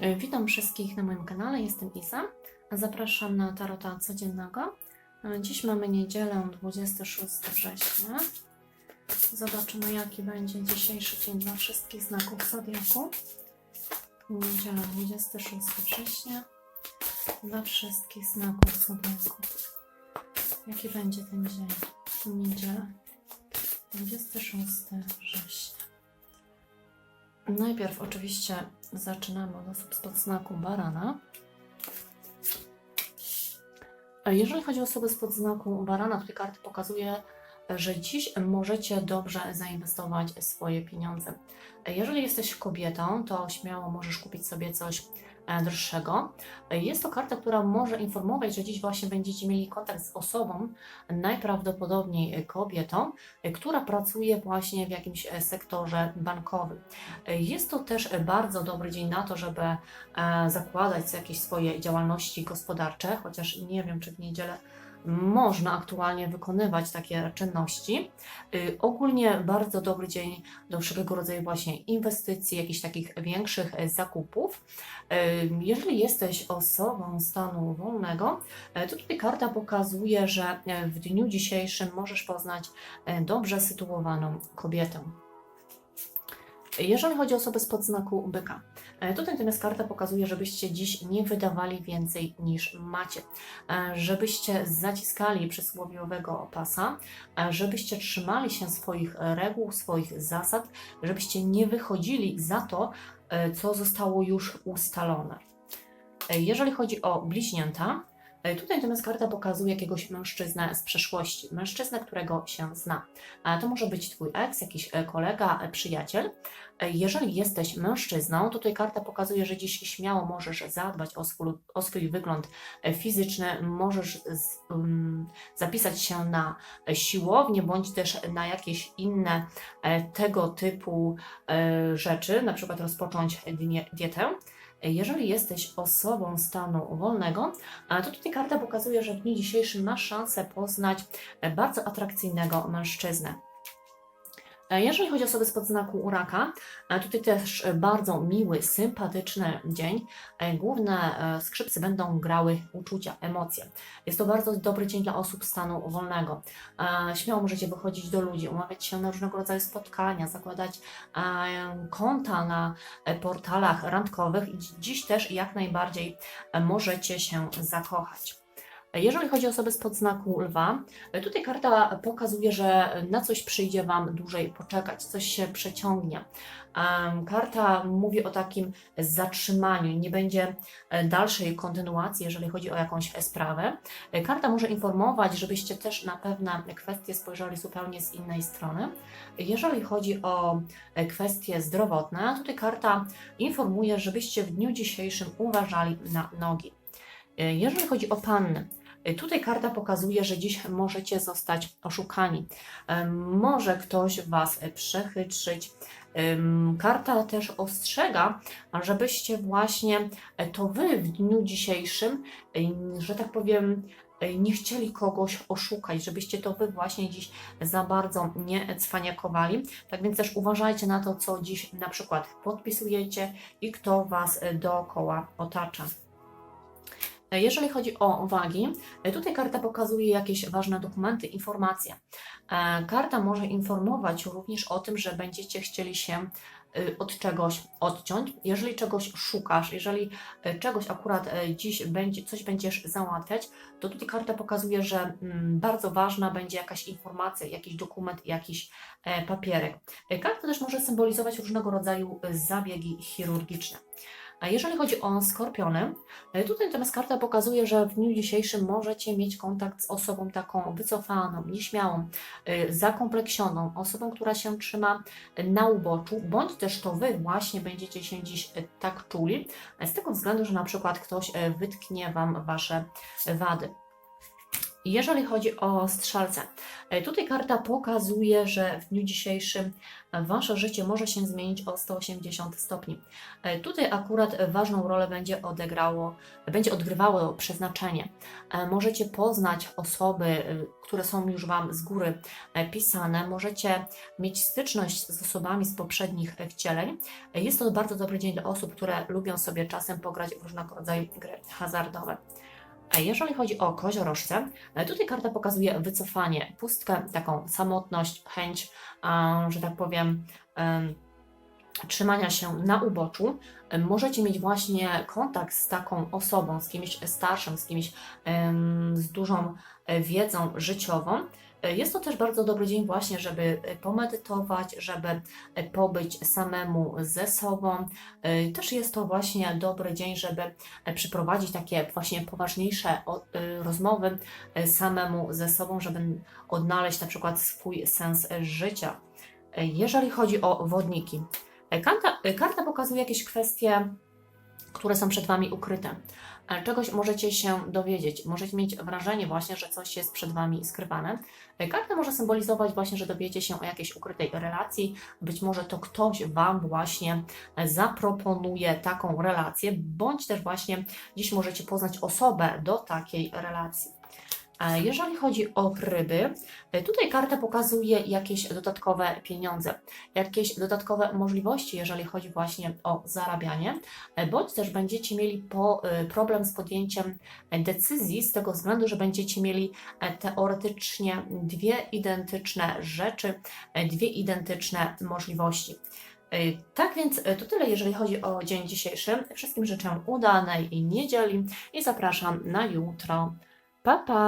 E, Witam wszystkich na moim kanale, jestem Iza. Zapraszam na Tarota Codziennego. E, Dziś mamy niedzielę 26 września. Zobaczymy jaki będzie dzisiejszy dzień dla wszystkich znaków Zodiaku. Niedziela 26 września dla wszystkich znaków Zodiaku. Jaki będzie ten dzień? Niedziela 26 września. Najpierw oczywiście zaczynamy od osób spod znaku barana. Jeżeli chodzi o osoby spod znaku barana, tutaj karty pokazuje, że dziś możecie dobrze zainwestować swoje pieniądze. Jeżeli jesteś kobietą, to śmiało możesz kupić sobie coś droższego. Jest to karta, która może informować, że dziś właśnie będziecie mieli kontakt z osobą, najprawdopodobniej kobietą, e, która pracuje właśnie w jakimś e, sektorze bankowym. E, Jest to też bardzo dobry dzień na to, żeby e, zakładać jakieś swoje działalności gospodarcze, chociaż nie wiem, czy w niedzielę można aktualnie wykonywać takie czynności. Y, Ogólnie bardzo dobry dzień do wszelkiego rodzaju właśnie inwestycji, jakichś takich większych zakupów. Y, Jeżeli jesteś osobą stanu wolnego, e, to tutaj karta pokazuje, że w dniu dzisiejszym możesz poznać dobrze sytuowaną kobietę. Jeżeli chodzi o osoby spod znaku byka, e, tutaj natomiast karta pokazuje, żebyście dziś nie wydawali więcej niż macie, e, żebyście zaciskali przysłowiowego pasa, e, żebyście trzymali się swoich reguł, swoich zasad, żebyście nie wychodzili za to, co zostało już ustalone. Jeżeli chodzi o bliźnięta, Tutaj natomiast karta pokazuje jakiegoś mężczyznę z przeszłości, mężczyznę, którego się zna. E, To może być Twój ex, jakiś e, kolega, e, przyjaciel. E, Jeżeli jesteś mężczyzną, to tutaj karta pokazuje, że dziś śmiało możesz zadbać o swój, o swój wygląd e, fizyczny, możesz z, um, zapisać się na e, siłownię, bądź też na jakieś inne e, tego typu e, rzeczy, na przykład rozpocząć dietę. Jeżeli jesteś osobą stanu wolnego, to tutaj karta pokazuje, że w dniu dzisiejszym masz szansę poznać bardzo atrakcyjnego mężczyznę. E, Jeżeli chodzi o osoby spod znaku raka, e, tutaj też e, bardzo miły, sympatyczny dzień. Główne skrzypce będą grały uczucia, emocje. Jest to bardzo dobry dzień dla osób stanu wolnego. Śmiało możecie wychodzić do ludzi, umawiać się na różnego rodzaju spotkania, zakładać konta na portalach randkowych dziś też jak najbardziej możecie się zakochać. Jeżeli chodzi o osoby spod znaku lwa, e, tutaj karta pokazuje, że na coś przyjdzie Wam dłużej poczekać, coś się przeciągnie. Karta mówi o takim zatrzymaniu, nie będzie e, dalszej kontynuacji, jeżeli chodzi o jakąś sprawę. E, Karta może informować, żebyście też na pewne kwestie spojrzeli zupełnie z innej strony. Jeżeli chodzi o e, kwestie zdrowotne, tutaj karta informuje, żebyście w dniu dzisiejszym uważali na nogi. E, Jeżeli chodzi o panny, e, tutaj karta pokazuje, że dziś możecie zostać oszukani. E, Może ktoś Was przechytrzyć. Ym, Karta też ostrzega, żebyście właśnie to Wy w dniu dzisiejszym, ym, że tak powiem, nie chcieli kogoś oszukać, żebyście to Wy właśnie dziś za bardzo nie cwaniakowali. Tak więc też uważajcie na to, co dziś na przykład podpisujecie i kto Was dookoła otacza. E, Jeżeli chodzi o wagi, e, tutaj karta pokazuje jakieś ważne dokumenty, informacje. E, Karta może informować również o tym, że będziecie chcieli się y, od czegoś odciąć. Jeżeli czegoś szukasz, jeżeli czegoś akurat dziś będzie, coś będziesz załatwiać, to tutaj karta pokazuje, że mm, bardzo ważna będzie jakaś informacja, jakiś dokument, jakiś e, papierek. E, Karta też może symbolizować różnego rodzaju zabiegi chirurgiczne. A jeżeli chodzi o skorpiony, e, tutaj natomiast karta pokazuje, że w dniu dzisiejszym możecie mieć kontakt z osobą taką wycofaną, nieśmiałą, y, zakompleksioną, osobą, która się trzyma na uboczu, bądź też to Wy właśnie będziecie się dziś tak czuli, e, z tego względu, że na przykład ktoś e, wytknie Wam Wasze wady. Jeżeli chodzi o strzelce, e, tutaj karta pokazuje, że w dniu dzisiejszym Wasze życie może się zmienić o 180 stopni. E, Tutaj akurat ważną rolę będzie odegrało, będzie odgrywało przeznaczenie. E, Możecie poznać osoby, które są już Wam z góry pisane, możecie mieć styczność z osobami z poprzednich wcieleń. Jest to bardzo dobry dzień dla osób, które lubią sobie czasem pograć w różnego rodzaju gry hazardowe. A jeżeli chodzi o koziorożce, e, tutaj karta pokazuje wycofanie, pustkę, taką samotność, chęć, że tak powiem, em, trzymania się na uboczu. E, Możecie mieć właśnie kontakt z taką osobą, z kimś starszym, z kimś z dużą e, wiedzą życiową. Jest to też bardzo dobry dzień właśnie, żeby e, pomedytować, żeby e, pobyć samemu ze sobą. E, Też jest to właśnie dobry dzień, żeby przeprowadzić takie właśnie poważniejsze rozmowy samemu ze sobą, żeby odnaleźć na przykład swój sens życia. Jeżeli chodzi o wodniki, karta, karta pokazuje jakieś kwestie, które są przed Wami ukryte. Czegoś możecie się dowiedzieć, możecie mieć wrażenie właśnie, że coś jest przed Wami skrywane. Karta może symbolizować właśnie, że dowiecie się o jakiejś ukrytej relacji, być może to ktoś Wam właśnie zaproponuje taką relację, bądź też właśnie dziś możecie poznać osobę do takiej relacji. E, Jeżeli chodzi o ryby, e, tutaj karta pokazuje jakieś dodatkowe pieniądze, jakieś dodatkowe możliwości, jeżeli chodzi właśnie o zarabianie, e, bądź też będziecie mieli problem z podjęciem decyzji z tego względu, że będziecie mieli teoretycznie dwie identyczne rzeczy, dwie identyczne możliwości. Tak więc to tyle, jeżeli chodzi o dzień dzisiejszy. Wszystkim życzę udanej niedzieli i zapraszam na jutro. Па-па!